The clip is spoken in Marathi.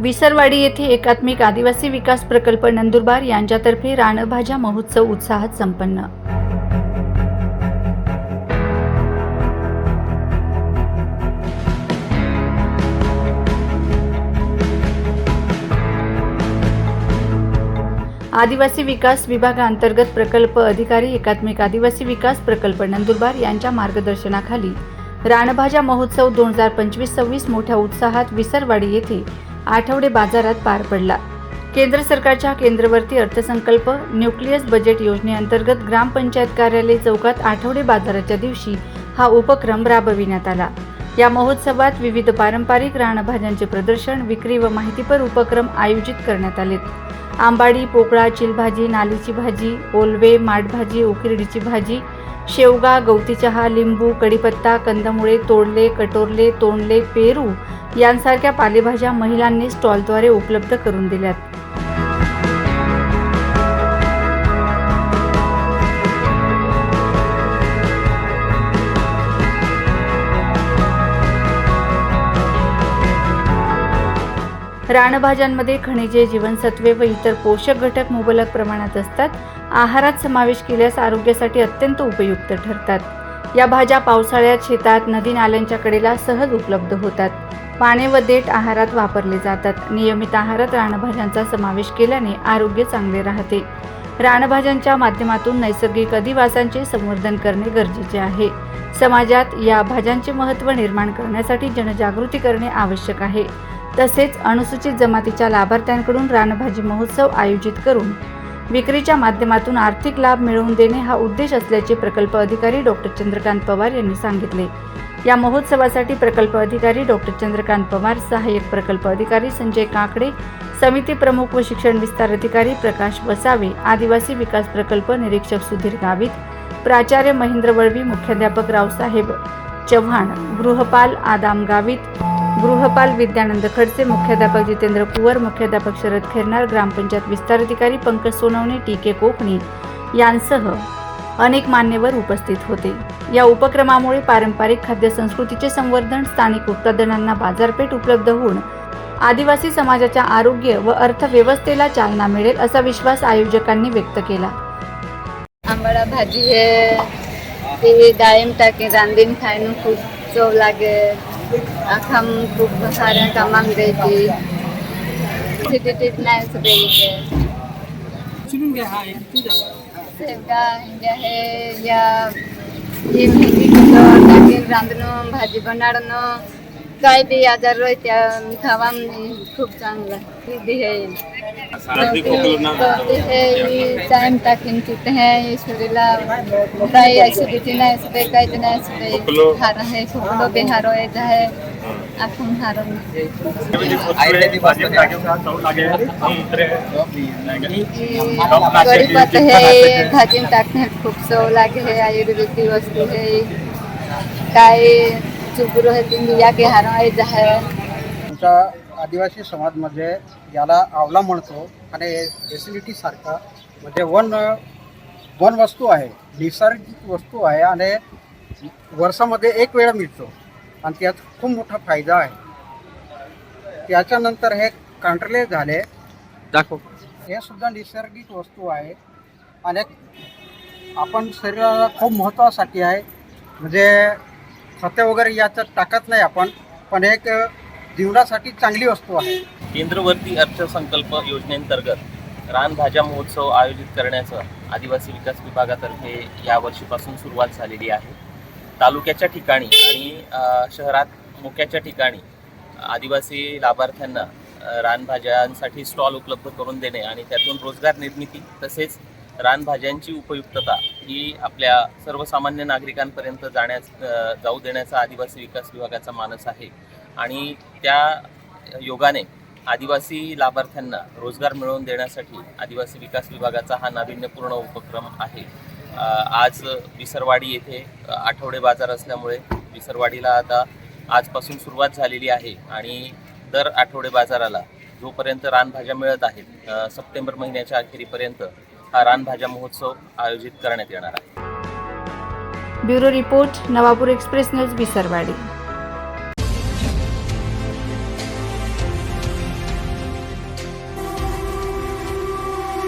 विसरवाडी येथे एकात्मिक आदिवासी विकास प्रकल्प नंदुरबार यांच्यातर्फे रानभाज्या महोत्सव उत्साहात संपन्न. आदिवासी विकास विभागाअंतर्गत प्रकल्प अधिकारी एकात्मिक आदिवासी विकास प्रकल्प नंदुरबार यांच्या मार्गदर्शनाखाली रानभाज्या महोत्सव दोन हजार पंचवीस सव्वीस मोठ्या उत्साहात विसरवाडी येथे आठवडे बाजारात पार पडला. केंद्र सरकारच्या केंद्रवर्ती अर्थसंकल्प न्यूक्लियस बजेट योजनेअंतर्गत ग्रामपंचायत कार्यालय चौकात आठवडे बाजाराच्या दिवशी हा उपक्रम राबविण्यात आला. या महोत्सवात विविध पारंपरिक रानभाज्यांचे प्रदर्शन विक्री व माहितीपर उपक्रम आयोजित करण्यात आलेत. आंबाडी पोकळा चिलभाजी नालीची भाजी ओलवे माठभाजी उकिरडीची भाजी शेवगा गवती चहा लिंबू कडीपत्ता कंदमुळे तोडले कटोरले तोंडले पेरू यांसारख्या पालेभाज्या महिलांनी स्टॉलद्वारे उपलब्ध करून दिल्यात. रानभाज्यांमध्ये खनिजे जीवनसत्वे व इतर पोषक घटक मुबलक प्रमाणात असतात. आहारात समावेश केल्यास आरोग्यासाठी अत्यंत उपयुक्त ठरतात. या भाज्या पावसाळ्यात शेतात नदी नाल्यांच्या कडेला सहज उपलब्ध होतात. पाने व देठ आहारात वापरले जातात. नियमित आहारात रानभाज्यांचा समावेश केल्याने आरोग्य चांगले राहते. रानभाज्यांच्या माध्यमातून नैसर्गिक अधिवासांचे संवर्धन करणे गरजेचे आहे. समाजात या भाज्यांचे महत्त्व निर्माण करण्यासाठी जनजागृती करणे आवश्यक आहे. तसेच अनुसूचित जमातीच्या लाभार्थ्यांकडून रानभाजी महोत्सव आयोजित करून विक्रीच्या माध्यमातून आर्थिक लाभ मिळवून देणे हा उद्देश असल्याचे प्रकल्प अधिकारी डॉक्टर चंद्रकांत पवार यांनी सांगितले. या महोत्सवासाठी प्रकल्प अधिकारी डॉक्टर चंद्रकांत पवार सहाय्यक प्रकल्प अधिकारी संजय काकडे समिती प्रमुख व शिक्षण विस्तार अधिकारी प्रकाश वसावे आदिवासी विकास प्रकल्प निरीक्षक सुधीर गावित प्राचार्य महेंद्र वळवी मुख्याध्यापक रावसाहेब चव्हाण गृहपाल आदाम गावित गृहपाल विद्यानंद खडसे मुख्याध्यापक जितेंद्र कुवर मुख्याध्यापक शरद खेरनार ग्रामपंचायत विस्तार अधिकारी पंकज सोनवणे टी के कोकणी यांसह अनेक मान्यवर उपस्थित होते. या उपक्रमामुळे पारंपरिक खाद्य संस्कृतीचे संवर्धन स्थानिक उत्पादनांना बाजारपेठ उपलब्ध होऊन आदिवासी समाजाच्या आरोग्य व अर्थव्यवस्थेला चालना मिळेल असा विश्वास आयोजकांनी व्यक्त केला. आंबाडा भाजी हे ती डाळिंब टाकी रांधून खायनं खूप चव लागेल आखाम खूप साऱ्या कामाक द्यायची सिटीटीत नाही हा तुझा. शेवगा आहे या ही मेथी कुठं टाकीन रांधणं भाजी बनाडणं काय बी आजार रोय त्या खावा खूप चांगला है। तो है टाकीन है शरीरला काही ऍसिडिटी नाही असते काही नाही असते हार आहे खोकलो बी हारो येत आहे आपण हारो गरीबात है भाजी टाकणे खूप चव लागे है आयुर्वेदिक वस्तू है काय आमच्या आदिवासी समाजमध्ये याला आवला म्हणतो आणि एसिडिटी सारखा म्हणजे वन वन वस्तू आहे नैसर्गिक वस्तू आहे आणि वर्षामध्ये एक वेळा मिळतो आणि त्यात खूप मोठा फायदा आहे. त्याच्यानंतर हे कांटले झाले. दाखव. हे सुद्धा नैसर्गिक वस्तू आहे आणि आपण शरीराला खूप महत्त्वासाठी आहे. म्हणजे खते वगैरे याच्यात टाकत नाही आपण पण एक जीवनासाठी चांगली वस्तू आहे. केंद्रवर्ती अर्थसंकल्प योजनेअंतर्गत रानभाज्या महोत्सव आयोजित करण्याचं आदिवासी विकास विभागातर्फे या वर्षीपासून सुरुवात झालेली आहे. तालुक्याच्या ठिकाणी आणि शहरात मुक्याच्या ठिकाणी आदिवासी लाभार्थ्यांना रानभाज्यांसाठी स्टॉल उपलब्ध करून देणे आणि त्यातून रोजगार निर्मिती तसेच रानभाज्यांची उपयुक्तता ही आपल्या सर्वसामान्य नागरिकांपर्यंत जाण्यास जाऊ देण्याचा आदिवासी विकास विभागाचा मानस आहे. आणि त्या योगाने आदिवासी लाभार्थ्यांना रोजगार मिळवून देण्यासाठी आदिवासी विकास विभागाचा हा नाविन्यपूर्ण उपक्रम आहे. आज विसरवाडी येथे आठवडे बाजार असल्यामुळे विसरवाडीला आता आजपासून सुरुवात झालेली आहे आणि दर आठवडे बाजाराला जोपर्यंत रानभाज्या मिळत आहेत सप्टेंबर महिन्याच्या अखेरीपर्यंत हा रानभाज्या महोत्सव आयोजित करण्यात येणार आहे. Bureau report Navapur express news Visarwadi.